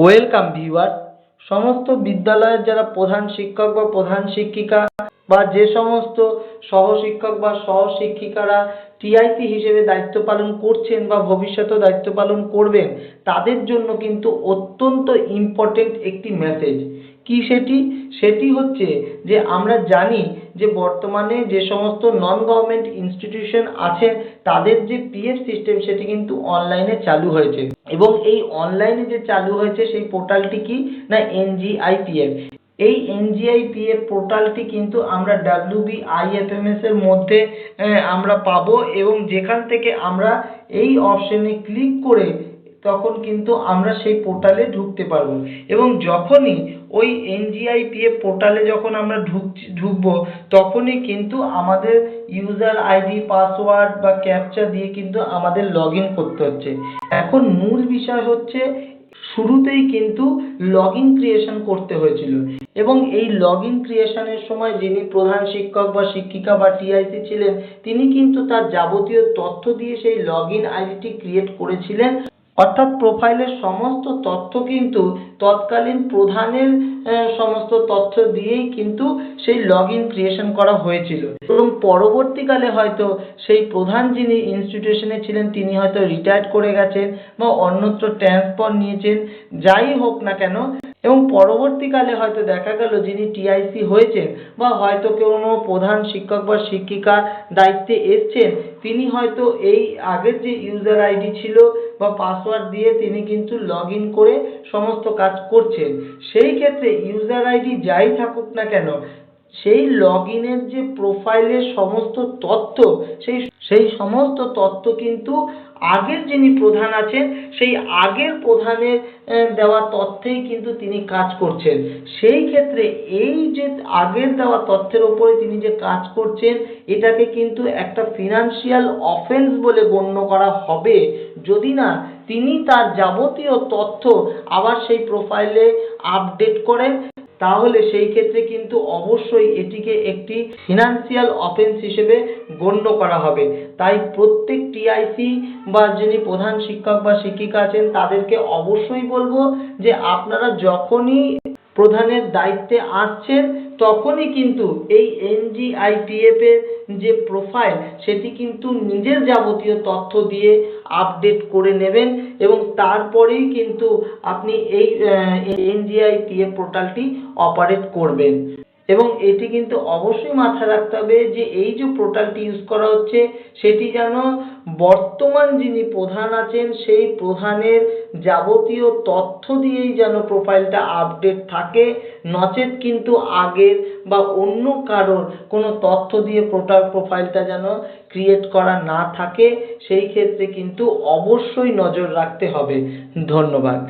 Welcome viewer সমস্ত বিদ্যালয়ের যারা প্রধান শিক্ষক বা প্রধান শিক্ষিকা বা যে সমস্ত সহশিক্ষক বা সহশিক্ষিকারা টিআইসি হিসেবে দায়িত্ব পালন করছেন বা ভবিষ্যতেও দায়িত্ব পালন করবেন, তাদের জন্য কিন্তু অত্যন্ত ইম্পর্টেন্ট একটি মেসেজ কি সেটি? সেটি হচ্ছে যে আমরা জানি যে বর্তমানে যে সমস্ত নন গভর্নমেন্ট ইনস্টিটিউশন আছে, তাদের যে পিএফ সিস্টেম সেটি কিন্তু অনলাইনে চালু হয়েছে। এবং এই অনলাইনে যে চালু হয়েছে, সেই পোর্টালটি কি? না এনজিআইপিএফ এই এনজিআইপিএফ পোর্টালটি কিন্তু আমরা ডাব্লিউবিআইএফএমএস এর মধ্যে আমরা পাবো এবং যেখান থেকে আমরা এই অপশনে ক্লিক করে তখন কিন্তু আমরা সেই পোর্টালে ঢুকতে পারব। এবং যখনই ওই এনজিআইপিএফ পোর্টালে যখন আমরা ঢুকছি, ঢুকবো, তখনই কিন্তু আমাদের ইউজার আইডি পাসওয়ার্ড বা ক্যাপচা দিয়ে কিন্তু আমাদের লগ ইন করতে হচ্ছে। এখন মূল বিষয় হচ্ছে, শুরুতেই কিন্তু লগ ইন ক্রিয়েশন করতে হয়েছিল। এবং এই লগ ইন ক্রিয়েশনের সময় যিনি প্রধান শিক্ষক বা শিক্ষিকা বা টিআইসি ছিলেন, তিনি কিন্তু তার যাবতীয় তথ্য দিয়ে সেই লগ ইন আইডিটি ক্রিয়েট করেছিলেন। অর্থাৎ প্রোফাইলের সমস্ত তথ্য কিন্তু তৎকালীন প্রধানের সমস্ত তথ্য দিয়েই কিন্তু সেই লগ ইন ক্রিয়েশন করা হয়েছিল। এবং পরবর্তীকালে হয়তো সেই প্রধান যিনি ইনস্টিটিউশনে ছিলেন, তিনি হয়তো রিটায়ার্ড করে গেছেন বা অন্যত্র ট্রান্সফার নিয়েছেন, যাই হোক না কেন এবং পরবর্তীকালে হয়তো দেখা গেল যিনি টিআইসি হয়েছেন বা হয়তো কোনো প্রধান শিক্ষক বা শিক্ষিকা দায়িত্বে এসছেন, তিনি হয়তো এই আগের যে ইউজার আইডি ছিল বা পাসওয়ার্ড দিয়ে তিনি কিন্তু লগ ইন করে সমস্ত কাজ করছেন। সেই ক্ষেত্রে ইউজার আইডি যাই থাকুক না কেন, সেই লগ ইনের যে প্রোফাইলের সমস্ত তথ্য, সেই সেই সমস্ত তত্ত্ব কিন্তু আগের যিনি প্রধান আছেন, সেই আগের প্রধানের দেওয়া তথ্যেই কিন্তু তিনি কাজ করছেন। সেই ক্ষেত্রে এই যে আগের দেওয়া তথ্যের ওপরে তিনি যে কাজ করছেন, এটাকে কিন্তু একটা ফিনান্সিয়াল অফেন্স বলে গণ্য করা হবে। যদি না, তিনি তার যাবতীয় তথ্য আবার সেই প্রোফাইলে আপডেট করেন তাহলে সেই ক্ষেত্রে কিন্তু অবশ্যই এটিকে একটি ফিনান্সিয়াল অফেন্স হিসেবে গণ্য করা হবে। তাই প্রত্যেক টিআইসি বা যিনি প্রধান শিক্ষক বা শিক্ষিকা আছেন, তাদেরকে অবশ্যই বলব যে আপনারা যখনই প্রধানের দায়িত্বে আসছেন, তখনই কিন্তু এই এনজিআইপিএফ এর যে প্রোফাইল সেটি কিন্তু নিজের যাবতীয় তথ্য দিয়ে আপডেট করে নেবেন এবং তারপরেই কিন্তু আপনি এই এনজিআইপিএফ পোর্টালটি অপারেট করবেন। এবং এটি কিন্তু অবশ্যই মাথায় রাখতে হবে যে এই যে পোর্টালটি ইউজ করা হচ্ছে, সেটি যেন বর্তমান যিনি প্রধান আছেন, সেই প্রধানের যাবতীয় তথ্য দিয়েই যেন প্রোফাইলটা আপডেট থাকে। নচেত কিন্তু আগের বা অন্য কারোর কোনো তথ্য দিয়ে প্রোটাল প্রোফাইলটা যেন ক্রিয়েট করা না থাকে। সেই ক্ষেত্রে কিন্তু অবশ্যই নজর রাখতে হবে। ধন্যবাদ।